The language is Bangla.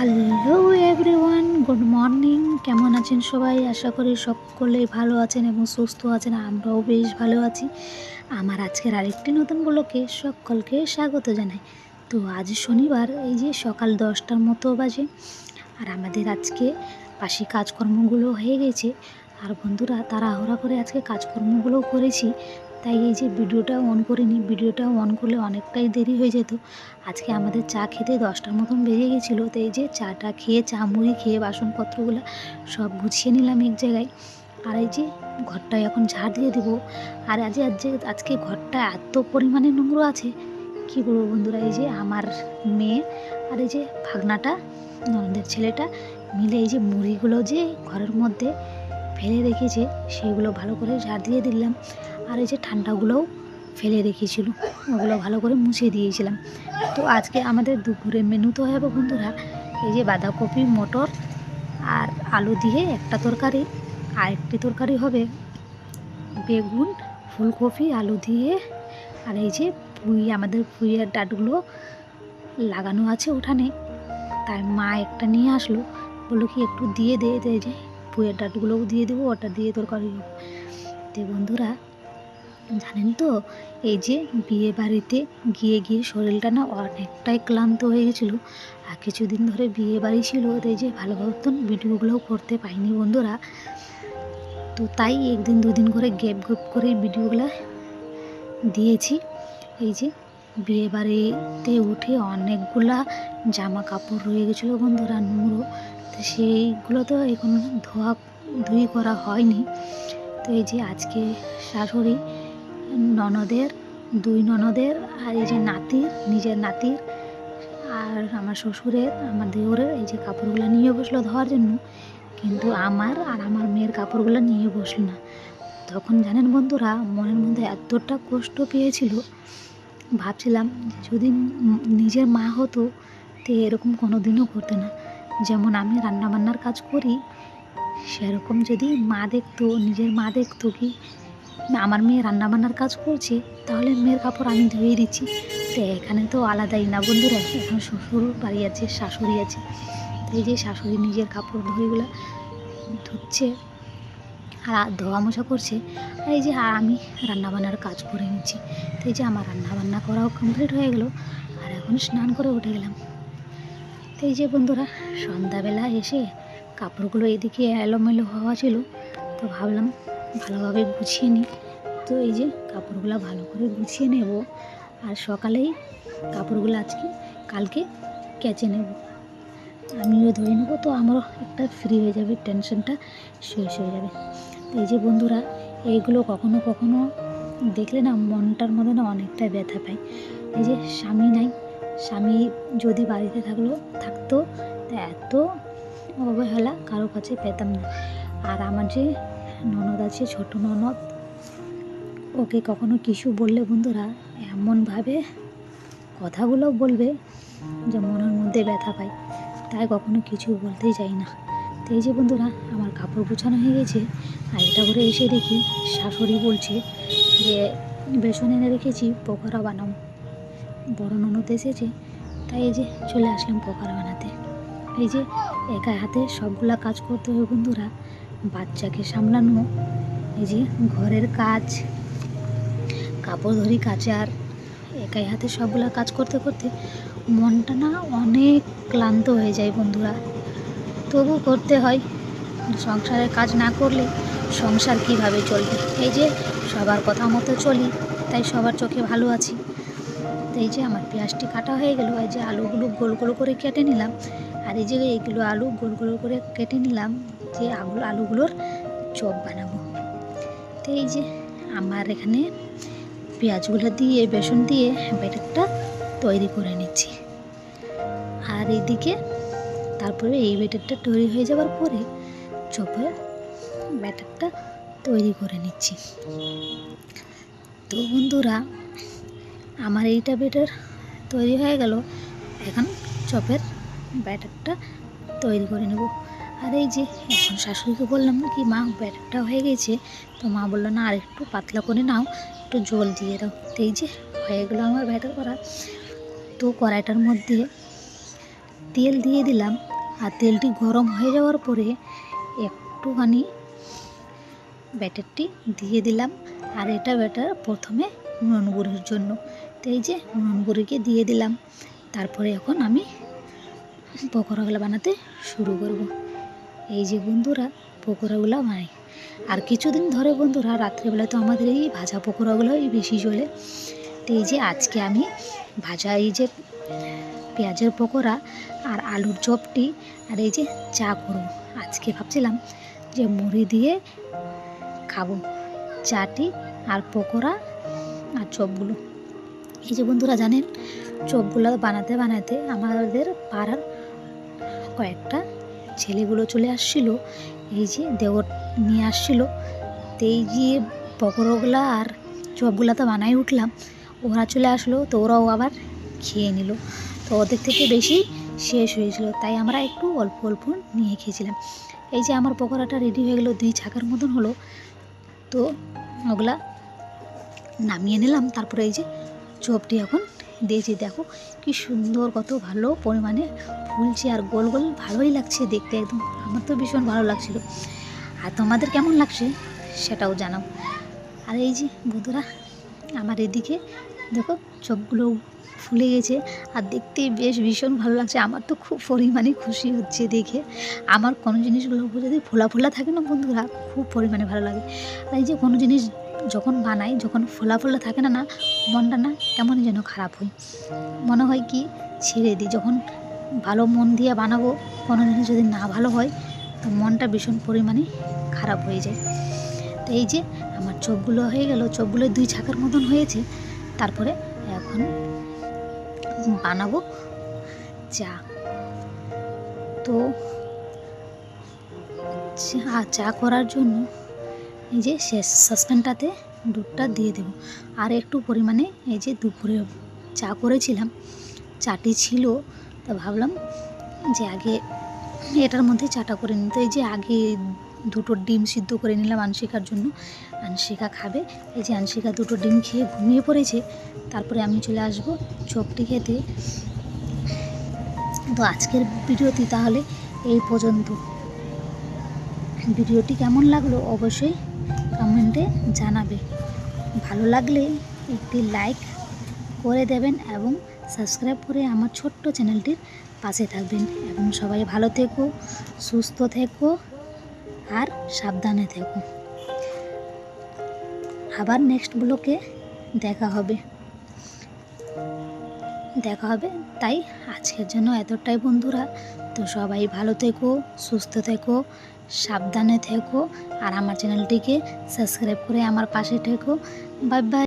হ্যালো এভরিওয়ান গুড মর্নিং কেমন আছেন সবাই? আশা করি সকলেই ভালো আছেন এবং সুস্থ আছেন। আমরাও বেশ ভালো আছি। আমার আজকের আরেকটি নতুন ব্লকে সকলকে স্বাগত জানাই। তো আজ শনিবার, এই যে সকাল দশটার মতো বাজে আর আমাদের আজকে পাশে কাজকর্মগুলো হয়ে গেছে। আর বন্ধুরা তারা তাড়াহুড়া করে আজকে কাজকর্মগুলোও করেছি। তাই এই যে ভিডিওটা অন করিনি, ভিডিওটা অন করলে অনেকটাই দেরি হয়ে যেত। আজকে আমাদের চা খেতে দশটার মতন বেজে গেছিল, তো এই যে চাটা খেয়ে, চা মুড়ি খেয়ে বাসনপত্রগুলো সব গুছিয়ে নিলাম এক জায়গায়। আর এই যে ঘরটা এখন ঝাড় দিয়ে দেবো। আর আজ আজকে আজকে ঘরটা এত পরিমাণে নোংরা আছে, কী বলব বন্ধুরা, এই যে আমার মেয়ে আর এই যে ভাগনাটা, ননদের ছেলেটা মিলে এই যে মুড়িগুলো যে ঘরের মধ্যে ফেলে রেখেছে, সেগুলো ভালো করে ঝাড় দিয়ে দিলাম। আর এই যে ঠান্ডাগুলোও ফেলে রেখেছিল, ওগুলো ভালো করে মুছে দিয়েছিলাম। তো আজকে আমাদের দুপুরে মেনু তো হবে বন্ধুরা, এই যে বাঁধাকপি মটর আর আলু দিয়ে একটা তরকারি। আর একটি তরকারি হবে বেগুন, ফুলকপি, আলু দিয়ে। আর এই যে পুঁই, আমাদের পুঁইয়ের ডাটগুলো লাগানো আছে উঠানে তাই মা একটা নিয়ে আসলো, বলল কি একটু দিয়ে দে দে যে। পুঁইয়ের ডাঁটগুলোও দিয়ে দেবো, ওটা দিয়ে তরকারি তো বন্ধুরা, জানেন তো, এই যে বিয়ে বাড়িতে গিয়ে গিয়ে শরীরটা না অনেকটাই ক্লান্ত হয়ে গেছিল, আর কিছুদিন ধরে বিয়ে বাড়ি ছিল এই যে ভালো মতন ভিডিওগুলোও করতে পাইনি বন্ধুরা। তো তাই একদিন দুদিন করে গ্যাপ গ্যাপ করে ভিডিওগুলো দিয়েছি। এই যে বিয়ে বাড়িতে উঠে অনেকগুলা জামা কাপড় রয়ে গেছিল বন্ধুরা, নোংরো। তো সেইগুলো তো এখন ধোয়া ধুই করা হয়নি। তো এই যে আজকে শাশুড়ি, ননদের, দুই ননদের আর এই যে নাতির, নিজের নাতির আর আমার শ্বশুরের, আমার দেওরের এই যে কাপড়গুলো নিয়ে বসল ধোয়ার জন্য। কিন্তু আমার আর আমার মেয়ের কাপড়গুলো নিয়ে বসল না। তখন জানেন বন্ধুরা, মনের মধ্যে এতটা কষ্ট পেয়েছিল। ভাবছিলাম যদি নিজের মা হতো, তো এরকম কোনো দিনও করতো না। যেমন আমি রান্নাবান্নার কাজ করি, সেরকম যদি মা দেখতো, নিজের মা দেখতো কি, আমার মেয়ে রান্নাবান্নার কাজ করছে, তাহলে মেয়ের কাপড় আমি ধুয়ে দিচ্ছি। তো এখানে তো আলাদাই না বন্ধুরা, এখন শ্বশুর বাড়ি আছে, শাশুড়ি আছে। তাই যে শাশুড়ি নিজের কাপড় ধুয়েগুলো ধুচ্ছে, আর ধোয়া মোছা করছে, আর এই যে আর আমি রান্নাবান্নার কাজ করে নিচ্ছি। তো এই যে আমার রান্নাবান্না করাও কমপ্লিট হয়ে গেলো, আর এখন স্নান করে উঠে গেলাম। তো এই যে বন্ধুরা, সন্ধ্যাবেলা এসে কাপড়গুলো এদিকে এলোমেলো হওয়া ছিল, তো ভাবলাম ভালোভাবে গুছিয়ে নিই। তো এই যে কাপড়গুলো ভালো করে গুছিয়ে নেব, আর সকালেই কাপড়গুলো আজকে, কালকে কেচে নেব। আমিও ধুয়ে নেব, তো আমারও একটা ফ্রি হয়ে যাবে টেনশনটা শেষ হয়ে যাবে। এই যে বন্ধুরা, এইগুলো কখনো কখনো দেখলে না মনটার মধ্যে না অনেকটা ব্যথা পায়। এই যে স্বামী নাই স্বামী যদি বাড়িতে থাকল, থাকতো, তা এত অবহেলা কারও কাছে পেতাম না। আর আমার যে ননদ আছে, ছোট ননদ, ওকে কখনো কিছু বললে বন্ধুরা এমনভাবে কথাগুলো বলবে যে মনের মধ্যে ব্যথা পায়। তাই কখনো কিছু বলতেই চাই না। তো এই যে বন্ধুরা, আমার কাপড় গোছানো হয়ে গেছে, আর এটা করে এসে দেখি শাশুড়ি বলছে যে, বেসন এনে রেখেছি, পকোড়া বানাবো বড় ননদ এসেছে, তাই এই যে চলে আসলাম পকোড়া বানাতে এই যে একা হাতে সবগুলা কাজ করতে হবে বন্ধুরা, বাচ্চাকে সামলানো, এই যে ঘরের কাজ, কাপড় ধরি কাচার, একাই হাতে সবগুলা কাজ করতে করতে মনটা না অনেক ক্লান্ত হয়ে যায় বন্ধুরা। তবু করতে হয় সংসারের কাজ না করলে সংসার কীভাবে চলবে? এই যে সবার কথা মতো চলি, তাই সবার চোখে ভালো আছি। তো এই যে আমার পেঁয়াজটি কাটা হয়ে গেল, এই যে আলুগুলো গোল গোল করে কেটে নিলাম। আর এই যে এইগুলো আলু গোল গোল করে কেটে নিলাম, যে আলু আলুগুলোর চপ বানাবো। তো এই যে আমার এখানে পেঁয়াজগুলো দিয়ে, বেসন দিয়ে ব্যাটারটা তৈরি করে নিচ্ছি। আর এইদিকে তারপরে এই ব্যাটারটা তৈরি হয়ে যাওয়ার পরে চপের ব্যাটারটা তৈরি করে নিচ্ছি। তো বন্ধুরা আমার এইটা ব্যাটার তৈরি হয়ে গেল। এখন চপের ব্যাটারটা তৈরি করে নেব। আর এই যে, এখন শাশুড়িকে বললাম কি, মা, ব্যাটারটা হয়ে গেছে। তো মা বলল, না আর একটু পাতলা করে নাও, একটু জল দিয়ে দাও। তো এই যে, হয়ে গেলো আমার ব্যাটার করা। তো কড়াইটার মধ্যে তেল দিয়ে দিলাম। আর তেলটি গরম হয়ে যাওয়ার পরে একটুখানি ব্যাটারটি দিয়ে দিলাম। আর এটা ব্যাটার প্রথমে নুন গুঁড়ির জন্য। তো এই যে গুঁড়িকে দিয়ে দিলাম। তারপরে এখন আমি পকোড়াগুলো বানাতে শুরু করব। এই যে বন্ধুরা, পকোড়াগুলো বানাই। আর কিছুদিন ধরে বন্ধুরা, রাত্রেবেলা তো আমাদের এই ভাজা পকোড়াগুলোই বেশি চলে। তো এই যে আজকে আমি ভাজা এই যে পেঁয়াজের পকোড়া আর আলুর চপটি আর এই যে চা করব। আজকে ভাবছিলাম যে মুড়ি দিয়ে খাব চাটি আর পকোড়া আর চপগুলো। এই যে বন্ধুরা জানেন চপগুলো বানাতে বানাতে আমাদের পাড়ার কয়েকটা ছেলেগুলো চলে আসছিল। এই যে দেওর নিয়ে আসছিল। তো এই যে পকোড়াগুলো আর চপগুলো তো বানাই উঠলাম, ওরা চলে আসলো, তো ওরাও আবার খেয়ে নিল। তো ওদের থেকে বেশি শেষ হয়েছিল তাই আমরা একটু অল্প অল্প নিয়ে খেয়েছিলাম। এই যে আমার পকোড়াটা রেডি হয়ে গেলো, দুই ছাকার মতন হলো। তো ওগুলা নামিয়ে নিলাম, তারপরে এই যে চপটি এখন দিয়েছি। দেখো কি সুন্দর, কত ভালো পরিমাণে ফুলছে আর গোল গোল ভালোই লাগছে দেখতে একদম। আমার তো ভীষণ ভালো লাগছিল। আর তোমাদের কেমন লাগছে সেটাও জানাও। আর এই যে বন্ধুরা, আমার এদিকে দেখো চোখগুলো ফুলে গেছে আর দেখতে বেশ ভীষণ ভালো লাগছে। আমার তো খুব পরিমাণে খুশি হচ্ছে দেখে। আমার কোনো জিনিসগুলো যদি ফোলা ফোলা থাকে না বন্ধুরা, খুব পরিমাণে ভালো লাগে। আর এই যে কোনো জিনিস যখন বানাই, যখন ফোলা ফোলা থাকে না না, মনটা না কেমন যেন খারাপ হয়। মনে হয় কি, ছেড়ে দিই। যখন ভালো মন দিয়ে বানাবো কোনো জিনিস যদি না ভালো হয়, তো মনটা ভীষণ পরিমাণে খারাপ হয়ে যায়। তো এই যে, আমার চোখগুলো হয়ে গেল, চোখগুলো দুই ছাকার মতন হয়েছে। তারপরে এখন বানাবো চা। তো চা চা করার জন্য এই যে শেষ সসপ্যানটাতে দুধটা দিয়ে দেবো। আর একটু পরিমাণে এই যে দুপুরে চা করেছিলাম, চাটি ছিল, তা ভাবলাম যে আগে এটার মধ্যে চাটা করে নিতে এই যে আগে দুটো ডিম সিদ্ধ করে নিলাম আনশিকার জন্য। আনশিকা খাবে। এই যে আনশিকা দুটো ডিম খেয়ে ঘুমিয়ে পড়েছে। তারপরে আমি চলে আসব চপটি খেতে। তো আজকের ভিডিওটি তাহলে এই পর্যন্ত। ভিডিওটি কেমন লাগল অবশ্যই কমেন্টে জানাবে। ভালো লাগলে একটি লাইক করে দেবেন এবং সাবস্ক্রাইব করে আমার ছোট্ট চ্যানেলটির পাশে থাকবেন এবং সবাই ভালো থেকো, সুস্থ থেকো আর সাবধানে থেকো। আবার নেক্সট ব্লকে দেখা হবে। দেখা হবে। তাই আজকের জন্য এতটাই বন্ধুরা। তো সবাই ভালো থেকো, সুস্থ থেকো, সাবধানে থেকো, আর আমার চ্যানেলটিকে সাবস্ক্রাইব করে আমার পাশে থেকো। Bye bye.